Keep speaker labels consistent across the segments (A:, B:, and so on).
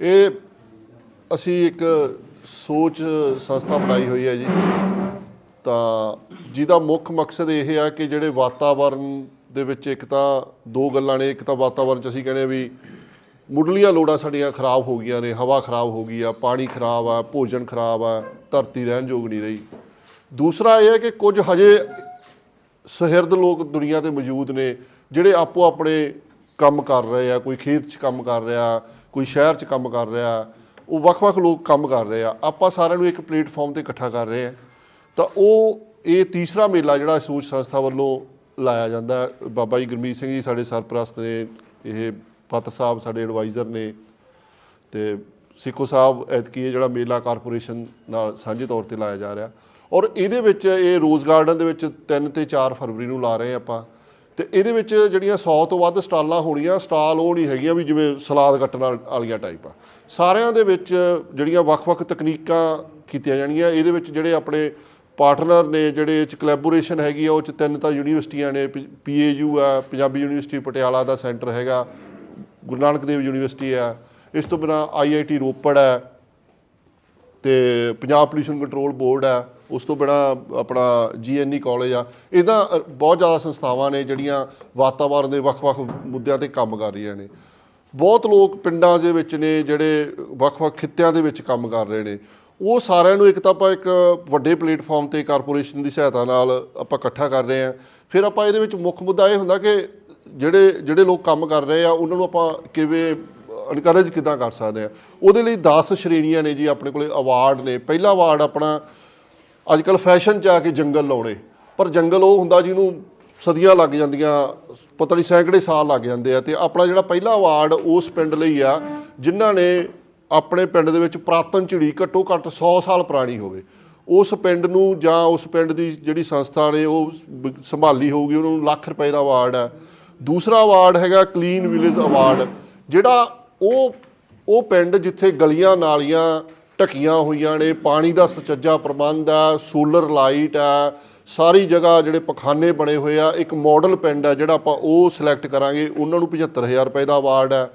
A: ਇਹ ਅਸੀਂ ਇੱਕ ਸੋਚ ਸੰਸਥਾ ਬਣਾਈ ਹੋਈ ਹੈ ਜੀ। ਤਾਂ ਜਿਹਦਾ ਮੁੱਖ ਮਕਸਦ ਇਹ ਆ ਕਿ ਜਿਹੜੇ ਵਾਤਾਵਰਣ ਦੇ ਵਿੱਚ ਇੱਕ ਤਾਂ ਦੋ ਗੱਲਾਂ ਨੇ, ਇੱਕ ਤਾਂ ਵਾਤਾਵਰਣ ਚ ਅਸੀਂ ਕਹਿੰਦੇ ਆ ਵੀ ਮੁੱਢਲੀਆਂ ਲੋੜਾਂ ਸਾਡੀਆਂ ਖਰਾਬ ਹੋ ਗਈਆਂ ਨੇ, ਹਵਾ ਖਰਾਬ ਹੋ ਗਈ ਆ, ਪਾਣੀ ਖਰਾਬ ਆ, ਭੋਜਨ ਖਰਾਬ ਆ, ਧਰਤੀ ਰਹਿਣ ਯੋਗ ਨਹੀਂ ਰਹੀ। ਦੂਸਰਾ ਇਹ ਹੈ ਕਿ ਕੁਝ ਹਜੇ ਸਹਿਰਦ ਲੋਕ ਦੁਨੀਆ ਤੇ ਮੌਜੂਦ ਨੇ, ਜਿਹੜੇ ਆਪੋ ਆਪਣੇ ਕੰਮ ਕਰ ਰਹੇ ਆ, ਕੋਈ ਖੇਤ 'ਚ ਕੰਮ ਕਰ ਰਿਹਾ ਕੋਈ ਸ਼ਹਿਰ 'ਚ ਕੰਮ ਕਰ ਰਿਹਾ, ਉਹ ਵੱਖ-ਵੱਖ ਲੋਕ ਕੰਮ ਕਰ ਰਹੇ ਆ, ਆਪਾਂ ਸਾਰਿਆਂ ਨੂੰ ਇੱਕ ਪਲੇਟਫਾਰਮ ਤੇ ਇਕੱਠਾ ਕਰ ਰਹੇ ਆ। ਤਾਂ ਉਹ, ਇਹ ਤੀਸਰਾ ਮੇਲਾ ਜਿਹੜਾ ਸੂਚ ਸੰਸਥਾ ਵੱਲੋਂ ਲਾਇਆ ਜਾਂਦਾ, ਬਾਬਾ ਜੀ ਗੁਰਮੀਤ ਸਿੰਘ ਜੀ ਸਾਡੇ ਸਰਪ੍ਰਸਤ ਨੇ, ਇਹ ਪਤ ਸਾਹਿਬ ਸਾਡੇ ਐਡਵਾਈਜ਼ਰ ਨੇ ਤੇ ਸਿੱਖੋ ਸਾਹਿਬ ਐਤਕੀ ਇਹ ਜਿਹੜਾ ਮੇਲਾ ਕਾਰਪੋਰੇਸ਼ਨ ਨਾਲ ਸਾਂਝੇ ਤੌਰ ਤੇ ਲਾਇਆ ਜਾ ਰਿਹਾ। ਔਰ ਇਹਦੇ ਵਿੱਚ ਇਹ ਰੋਜ਼ ਗਾਰਡਨ ਦੇ ਵਿੱਚ 3 ਤੇ 4 ਫਰਵਰੀ ਨੂੰ ਲਾ ਰਹੇ ਆਪਾਂ। ਤੇ ਇਹਦੇ ਵਿੱਚ ਜਿਹੜੀਆਂ 100 ਤੋਂ ਵੱਧ ਸਟਾਲਾਂ ਹੋਣੀਆਂ, ਸਟਾਲ ਉਹ ਨਹੀਂ ਹੈਗੀਆਂ ਵੀ ਜਿਵੇਂ ਸਲਾਦ ਕੱਟਣ ਵਾਲੀਆਂ ਟਾਈਪ ਆ। ਸਾਰਿਆਂ ਦੇ ਵਿੱਚ ਜਿਹੜੀਆਂ ਵੱਖ-ਵੱਖ ਤਕਨੀਕਾਂ ਕੀਤੀਆਂ ਜਾਣਗੀਆਂ ਇਹਦੇ ਵਿੱਚ ਜਿਹੜੇ ਆਪਣੇ ਪਾਰਟਨਰ ਨੇ, ਜਿਹੜੇ ਚ ਕੋਲੈਬੋਰੇਸ਼ਨ ਹੈਗੀ ਆ, ਉਹ ਚ ਤਿੰਨ ਤਾਂ ਯੂਨੀਵਰਸਿਟੀਆਂ ਨੇ ਪੀਏਯੂ ਆ, ਪੰਜਾਬੀ ਯੂਨੀਵਰਸਿਟੀ, ਪਟਿਆਲਾ ਦਾ ਸੈਂਟਰ ਹੈਗਾ, ਗੁਰੂ ਨਾਨਕ ਦੇਵ ਯੂਨੀਵਰਸਿਟੀ ਆ, ਇਸ ਤੋਂ ਬਿਨਾ ਆਈਆਈਟੀ ਰੋਪੜ ਹੈ ਤੇ ਪੰਜਾਬ ਪੋਲੂਸ਼ਨ ਕੰਟਰੋਲ ਬੋਰਡ ਹੈ ਉਸ ਤੋਂ ਬਿਨਾ ਆਪਣਾ ਜੀਐਨਈ ਕਾਲਜ ਆ। ਇਹਦਾ ਬਹੁਤ ਜ਼ਿਆਦਾ ਸੰਸਥਾਵਾਂ ਨੇ ਜਿਹੜੀਆਂ ਵਾਤਾਵਰਣ ਦੇ ਵੱਖ-ਵੱਖ ਮੁੱਦਿਆਂ ਤੇ ਕੰਮ ਕਰ ਰਹੀਆਂ ਨੇ। ਬਹੁਤ ਲੋਕ ਪਿੰਡਾਂ ਦੇ ਵਿੱਚ ਨੇ ਜਿਹੜੇ ਵੱਖ-ਵੱਖ ਖਿੱਤਿਆਂ ਦੇ ਵਿੱਚ ਕੰਮ ਕਰ ਰਹੇ ਨੇ। ਉਹ ਸਾਰਿਆਂ ਨੂੰ ਇੱਕ ਤਾਂ ਆਪਾਂ ਇੱਕ ਵੱਡੇ ਪਲੇਟਫਾਰਮ ਤੇ ਕਾਰਪੋਰੇਸ਼ਨ ਦੀ ਸਹਾਇਤਾ ਨਾਲ ਆਪਾਂ ਇਕੱਠਾ ਕਰ ਰਹੇ ਹਾਂ। ਫਿਰ ਆਪਾਂ ਇਹਦੇ ਵਿੱਚ ਮੁੱਖ ਮੁੱਦਾ ਇਹ ਹੁੰਦਾ ਕਿ ਜਿਹੜੇ ਜਿਹੜੇ ਲੋਕ ਕੰਮ ਕਰ ਰਹੇ ਆ, ਉਹਨਾਂ ਨੂੰ ਆਪਾਂ ਕਿਵੇਂ ਇਨਕਰੇਜ ਕਿਦਾਂ ਕਰ ਸਕਦੇ ਆ ਉਹਦੇ ਲਈ 10 ਸ਼੍ਰੇਣੀਆਂ ਨੇ ਜੀ ਆਪਣੇ ਕੋਲੇ ਅਵਾਰਡ ਨੇ। ਪਹਿਲਾ ਅਵਾਰਡ ਆਪਣਾ ਅੱਜ ਕੱਲ ਫੈਸ਼ਨ ਚ ਆ ਕੇ ਜੰਗਲ ਲਾਉਣੇ। ਪਰ ਜੰਗਲ ਉਹ ਹੁੰਦਾ ਜਿਹਨੂੰ ਸਦੀਆਂ ਲੱਗ ਜਾਂਦੀਆਂ, ਪਤਾ ਨਹੀਂ ਸੈਂਕੜੇ ਸਾਲ ਲੱਗ ਜਾਂਦੇ ਆ। ਤੇ ਆਪਣਾ ਜਿਹੜਾ ਪਹਿਲਾ ਅਵਾਰਡ ਉਸ ਪਿੰਡ ਲਈ ਆ, ਜਿਨ੍ਹਾਂ ਨੇ ਆਪਣੇ ਪਿੰਡ ਦੇ ਵਿੱਚ ਪ੍ਰਾਤਨ ਝਿੜੀ ਘੱਟੋ ਘੱਟ 100 ਸਾਲ ਪੁਰਾਣੀ ਹੋਵੇ। ਉਸ ਪਿੰਡ ਨੂੰ ਜਾਂ ਉਸ ਪਿੰਡ ਦੀ ਜਿਹੜੀ ਸੰਸਥਾ ਨੇ, ਉਹ ਸੰਭਾਲੀ ਹੋਊਗੀ, ਉਹਨਾਂ ਨੂੰ ਲੱਖ ਰੁਪਏ ਦਾ ਅਵਾਰਡ ਹੈ ਦੂਸਰਾ ਅਵਾਰਡ ਹੈਗਾ ਕਲੀਨ ਵਿਲੇਜ ਅਵਾਰਡ, ਜਿਹੜਾ ਉਹ ਉਹ ਪਿੰਡ ਜਿੱਥੇ ਗਲੀਆਂ ਨਾਲੀਆਂ ਢਕੀਆਂ ਹੋਈਆਂ ਨੇ, ਪਾਣੀ ਦਾ ਸੁਚੱਜਾ ਪ੍ਰਬੰਧ ਆ ਸੋਲਰ ਲਾਈਟ ਆ, ਸਾਰੀ ਜਗ੍ਹਾ ਜਿਹੜੇ ਪਖਾਨੇ ਬਣੇ ਹੋਏ ਆ, ਇੱਕ ਮਾਡਲ ਪਿੰਡ ਆ ਜਿਹੜਾ ਆਪਾਂ ਉਹ ਸਿਲੈਕਟ ਕਰਾਂਗੇ, ਉਹਨਾਂ ਨੂੰ 75000 ਰੁਪਏ ਦਾ ਅਵਾਰਡ ਹੈ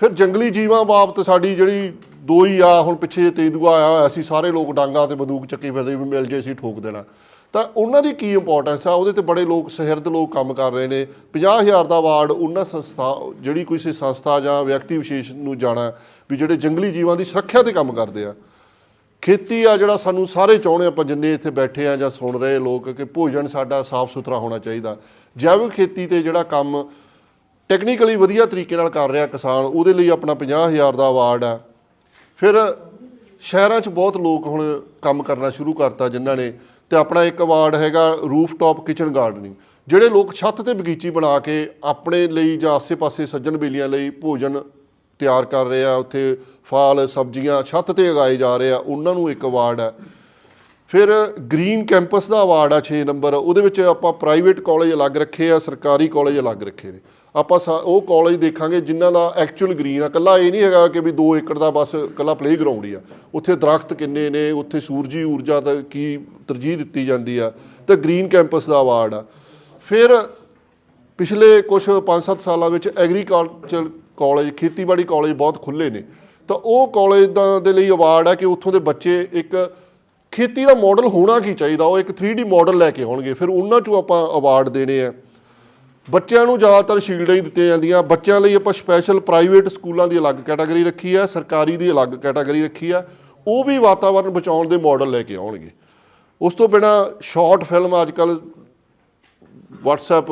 A: ਫਿਰ ਜੰਗਲੀ ਜੀਵਾਂ ਬਾਬਤ ਸਾਡੀ ਜਿਹੜੀ ਦੋ ਹੀ ਆ, ਹੁਣ ਪਿੱਛੇ ਜੇ ਤੇਂਦੂਆ ਆਇਆ ਹੋਇਆ ਸੀ, ਸਾਰੇ ਲੋਕ ਡਾਂਗਾ ਤੇ ਬੰਦੂਕ ਚੱਕੀ ਫਿਰਦੇ ਵੀ ਮਿਲ ਜੇ, ਅਸੀਂ ਠੋਕ ਦੇਣਾ। ਤਾਂ ਉਹਨਾਂ ਦੀ ਕੀ ਇੰਪੋਰਟੈਂਸ ਆ? ਉਹਦੇ ਤੇ ਬੜੇ ਲੋਕ ਸਹਿਰਦ ਲੋਕ ਕੰਮ ਕਰ ਰਹੇ ਨੇ। 50000 ਦਾ ਅਵਾਰਡ ਉਹਨਾਂ ਸੰਸਥਾ, ਜਿਹੜੀ ਕੋਈ ਸੰਸਥਾ ਜਾਂ ਵਿਅਕਤੀ ਵਿਸ਼ੇਸ਼ ਨੂੰ ਜਾਣਾ, ਵੀ ਜਿਹੜੇ ਜੰਗਲੀ ਜੀਵਾਂ ਦੀ ਸੁਰੱਖਿਆ ਤੇ ਕੰਮ ਕਰਦੇ ਆ। ਖੇਤੀ ਆ ਜਿਹੜਾ ਸਾਨੂੰ ਸਾਰੇ ਚਾਹੁੰਦੇ ਆਪਾਂ ਜਿੰਨੇ ਇੱਥੇ ਬੈਠੇ ਆ ਜਾਂ ਸੁਣ ਰਹੇ ਲੋਕ ਕਿ ਭੋਜਨ ਸਾਡਾ ਸਾਫ਼ ਸੁਥਰਾ ਹੋਣਾ ਚਾਹੀਦਾ। ਜੈਵਿਕ ਖੇਤੀ ਤੇ ਜਿਹੜਾ ਕੰਮ ਟੈਕਨੀਕਲੀ ਵਧੀਆ ਤਰੀਕੇ ਨਾਲ ਕਰ ਰਿਹਾ ਕਿਸਾਨ, ਉਹਦੇ ਲਈ ਆਪਣਾ 50000 ਦਾ ਅਵਾਰਡ ਆ। ਫਿਰ ਸ਼ਹਿਰਾਂ 'ਚ ਬਹੁਤ ਲੋਕ ਹੁਣ ਕੰਮ ਕਰਨਾ ਸ਼ੁਰੂ ਕਰਤਾ ਜਿਨ੍ਹਾਂ ਨੇ ਤੇ ਆਪਣਾ ਇੱਕ ਅਵਾਰਡ ਹੈਗਾ ਰੂਫਟਾਪ ਕਿਚਨ ਗਾਰਡਨਿੰਗ ਜਿਹੜੇ ਲੋਕ ਛੱਤ ਤੇ ਬਗੀਚੀ ਬਣਾ ਕੇ ਆਪਣੇ ਲਈ ਜਾਂ ਆਸੇ-ਪਾਸੇ ਸੱਜਣ ਬੇਲੀਆਂ ਲਈ ਭੋਜਨ ਤਿਆਰ ਕਰ ਰਹੇ ਆ, ਉੱਥੇ ਫਲ, ਸਬਜ਼ੀਆਂ ਛੱਤ ਤੇ ਉਗਾਏ ਜਾ ਰਹੇ ਆ, ਉਹਨਾਂ ਨੂੰ ਇੱਕ ਅਵਾਰਡ ਹੈ। ਫਿਰ ਗ੍ਰੀਨ ਕੈਂਪਸ ਦਾ ਅਵਾਰਡ ਆ 6 ਨੰਬਰ ਉਹਦੇ ਵਿੱਚ ਆਪਾਂ ਪ੍ਰਾਈਵੇਟ ਕਾਲਜ ਅਲੱਗ ਰੱਖੇ ਆ, ਸਰਕਾਰੀ ਕਾਲਜ ਅਲੱਗ ਰੱਖੇ ਨੇ। ਆਪਾਂ ਸਾ- ਉਹ ਕਾਲਜ ਦੇਖਾਂਗੇ ਜਿਨ੍ਹਾਂ ਦਾ ਐਕਚੁਅਲ ਗ੍ਰੀਨ ਆ। ਕੱਲਾ ਇਹ ਨਹੀਂ ਹੈਗਾ ਕਿ ਵੀ 2 ਏਕੜ ਦਾ ਬਸ ਕੱਲਾ ਪਲੇਗਰਾਉਂਡ ਹੀ ਆ। ਉੱਥੇ ਦਰਖਤ ਕਿੰਨੇ ਨੇ, ਉੱਥੇ ਸੂਰਜੀ ਊਰਜਾ ਦਾ ਕੀ ਤਰਜੀਹ ਦਿੱਤੀ ਜਾਂਦੀ ਆ ਤੇ ਗ੍ਰੀਨ ਕੈਂਪਸ ਦਾ ਅਵਾਰਡ ਆ। ਫਿਰ ਪਿਛਲੇ ਕੁਝ 5-7 ਸਾਲਾਂ ਵਿੱਚ ਐਗਰੀਕਲਚਰ ਕਾਲਜ ਖੇਤੀਬਾੜੀ ਕਾਲਜ ਬਹੁਤ ਖੁੱਲੇ ਨੇ। ਤਾਂ ਉਹ ਕਾਲਜ ਦਾ ਦੇ ਲਈ ਅਵਾਰਡ ਆ ਕਿ ਉੱਥੋਂ ਦੇ ਬੱਚੇ ਇੱਕ ਖੇਤੀ ਦਾ ਮਾਡਲ ਹੋਣਾ ਕੀ ਚਾਹੀਦਾ? ਉਹ ਇੱਕ 3D ਮਾਡਲ ਲੈ ਕੇ ਆਉਣਗੇ ਫਿਰ ਉਹਨਾਂ ਚੋਂ ਆਪਾਂ ਅਵਾਰਡ ਦੇਣੇ ਆ। ਬੱਚਿਆਂ ਨੂੰ ਜ਼ਿਆਦਾਤਰ ਸ਼ੀਲਡਾਂ ਹੀ ਦਿੱਤੀਆਂ ਜਾਂਦੀਆਂ। ਬੱਚਿਆਂ ਲਈ ਆਪਾਂ ਸਪੈਸ਼ਲ ਪ੍ਰਾਈਵੇਟ ਸਕੂਲਾਂ ਦੀ ਅਲੱਗ ਕੈਟਾਗਰੀ ਰੱਖੀ ਆ, ਸਰਕਾਰੀ ਦੀ ਅਲੱਗ ਕੈਟਾਗਰੀ ਰੱਖੀ ਆ। ਉਹ ਵੀ ਵਾਤਾਵਰਣ ਬਚਾਉਣ ਦੇ ਮਾਡਲ ਲੈ ਕੇ ਆਉਣਗੇ। ਉਸ ਤੋਂ ਬਿਨਾ ਸ਼ਾਰਟ ਫਿਲਮ ਅੱਜ ਕੱਲ WhatsApp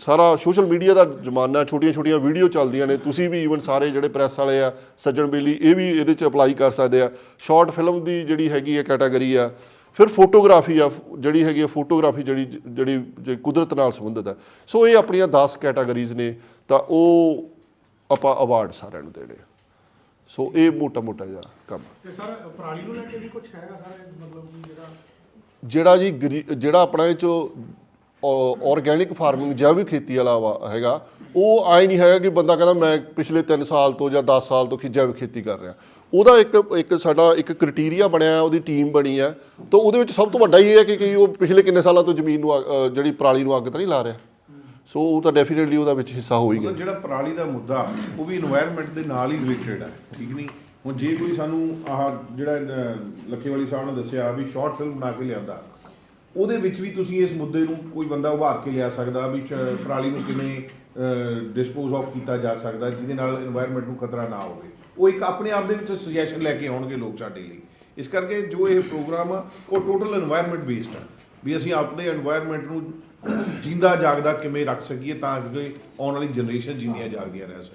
A: ਸਾਰਾ ਸੋਸ਼ਲ ਮੀਡੀਆ ਦਾ ਜ਼ਮਾਨਾ ਛੋਟੀਆਂ ਛੋਟੀਆਂ ਵੀਡੀਓ ਚੱਲਦੀਆਂ ਨੇ। ਤੁਸੀਂ ਵੀ ਈਵਨ ਸਾਰੇ ਜਿਹੜੇ ਪ੍ਰੈਸ ਵਾਲੇ ਆ ਸੱਜਣ ਬੇਲੀ ਇਹ ਵੀ ਇਹਦੇ ਚ ਅਪਲਾਈ ਕਰ ਸਕਦੇ ਆ। ਸ਼ਾਰਟ ਫਿਲਮ ਦੀ ਜਿਹੜੀ ਹੈਗੀ ਹੈ ਕੈਟਾਗਰੀ ਆ। ਫਿਰ ਫੋਟੋਗ੍ਰਾਫੀ ਆ ਜਿਹੜੀ ਹੈਗੀ ਆ ਫੋਟੋਗ੍ਰਾਫੀ ਜਿਹੜੀ ਜਿਹੜੀ ਜਿਹੜੀ ਕੁਦਰਤ ਨਾਲ ਸੰਬੰਧਿਤ ਹੈ ਸੋ ਇਹ ਆਪਣੀਆਂ 10 ਕੈਟਾਗਰੀਜ਼ ਨੇ ਤਾਂ ਉਹ ਆਪਾਂ ਅਵਾਰਡ ਸਾਰਿਆਂ ਨੂੰ ਦੇਣੇ। ਸੋ ਇਹ ਮੋਟਾ ਮੋਟਾ ਜਿਹਾ ਕੰਮ
B: ਤੇ ਸਰ ਪਰਾਲੀ ਨੂੰ ਲੈ ਕੇ ਵੀ ਕੁਝ ਹੈਗਾ ਸਰ ਮਤਲਬ ਜਿਹੜਾ
A: ਜਿਹੜਾ ਜੀ ਜਿਹੜਾ ਆਪਣਾ ਇਹ ਚੋ ਆਰਗੈਨਿਕ ਫਾਰਮਿੰਗ ਜੈਵਿਕ ਖੇਤੀ ਵਾਲਾ ਹੈਗਾ ਉਹ ਆਏ ਨਹੀਂ ਹੈਗਾ ਕਿ ਬੰਦਾ ਕਹਿੰਦਾ ਮੈਂ ਪਿਛਲੇ 3 ਸਾਲ ਤੋਂ ਜਾਂ 10 ਸਾਲ ਤੋਂ ਕਿ ਜੈਵਿਕ ਖੇਤੀ ਕਰ ਰਿਹਾ। ਉਹਦਾ ਇੱਕ ਇੱਕ ਸਾਡਾ ਇੱਕ ਕ੍ਰਾਈਟੇਰੀਆ ਬਣਿਆ ਉਹਦੀ ਟੀਮ ਬਣੀ ਹੈ। ਤਾਂ ਉਹਦੇ ਵਿੱਚ ਸਭ ਤੋਂ ਵੱਡਾ ਇਹ ਹੈ ਕਿ ਕਿ ਉਹ ਪਿਛਲੇ ਕਿੰਨੇ ਸਾਲਾਂ ਤੋਂ ਜ਼ਮੀਨ ਨੂੰ ਜਿਹੜੀ ਪਰਾਲੀ ਨੂੰ ਅੱਗ ਤਾਂ ਨਹੀਂ ਲਾ ਰਿਹਾ। ਸੋ ਉਹ ਤਾਂ ਡੈਫੀਨਿਟਲੀ ਉਹਦਾ ਵਿੱਚ ਹਿੱਸਾ
C: ਹੋਈ ਜਿਹੜਾ ਪਰਾਲੀ ਦਾ ਮੁੱਦਾ ਉਹ ਵੀ এনवायरमेंट ਦੇ ਨਾਲ ਹੀ ਰਿਲੇਟਡ ਹੈ ਠੀਕ ਨਹੀਂ? ਹੁਣ ਜੇ ਕੋਈ ਸਾਨੂੰ ਆਹ ਜਿਹੜਾ ਲੱਖੇ ਵਾਲੀ ਸਾਹਿਬ ਨੇ ਦੱਸਿਆ ਵੀ ਸ਼ਾਰਟ ਫਿਲਮ ਬਣਾ ਕੇ ਲਿਆਂਦਾ ਉਹਦੇ ਵਿੱਚ ਵੀ ਤੁਸੀਂ ਇਸ ਮੁੱਦੇ ਨੂੰ ਕੋਈ ਬੰਦਾ ਉਭਾਰ ਕੇ ਲਿਆ ਸਕਦਾ ਵੀ ਪਰਾਲੀ ਨੂੰ ਕਿਵੇਂ ਡਿਸਪੋਜ਼ ਆਫ ਕੀਤਾ ਜਾ ਸਕਦਾ, ਜਿਹਦੇ ਨਾਲ এনवायरमेंट ਨੂੰ ਖਤਰਾ ਨਾ ਹੋਵੇ। ਉਹ ਇੱਕ ਆਪਣੇ ਆਪ ਦੇ ਵਿੱਚ ਸੁਜੈਸ਼ਨ ਲੈ ਕੇ ਆਉਣਗੇ ਲੋਕ ਸਾਡੇ ਲਈ। ਇਸ ਕਰਕੇ ਜੋ ਇਹ ਪ੍ਰੋਗਰਾਮ ਆ, ਉਹ ਟੋਟਲ এনवायरमेंट ਬੇਸਡ ਆ। ਵੀ ਅਸੀਂ ਆਪਣੇ এনवायरमेंट ਨੂੰ ਜਿੰਦਾ ਜਾਗਦਾ ਕਿਵੇਂ ਰੱਖ ਸਕੀਏ ਤਾਂ ਕਿ ਆਉਣ ਵਾਲੀ ਜਨਰੇਸ਼ਨ ਜਿੰਦੀਆਂ ਜਾਗਦੀਆਂ ਰਹਿ ਸਕਣ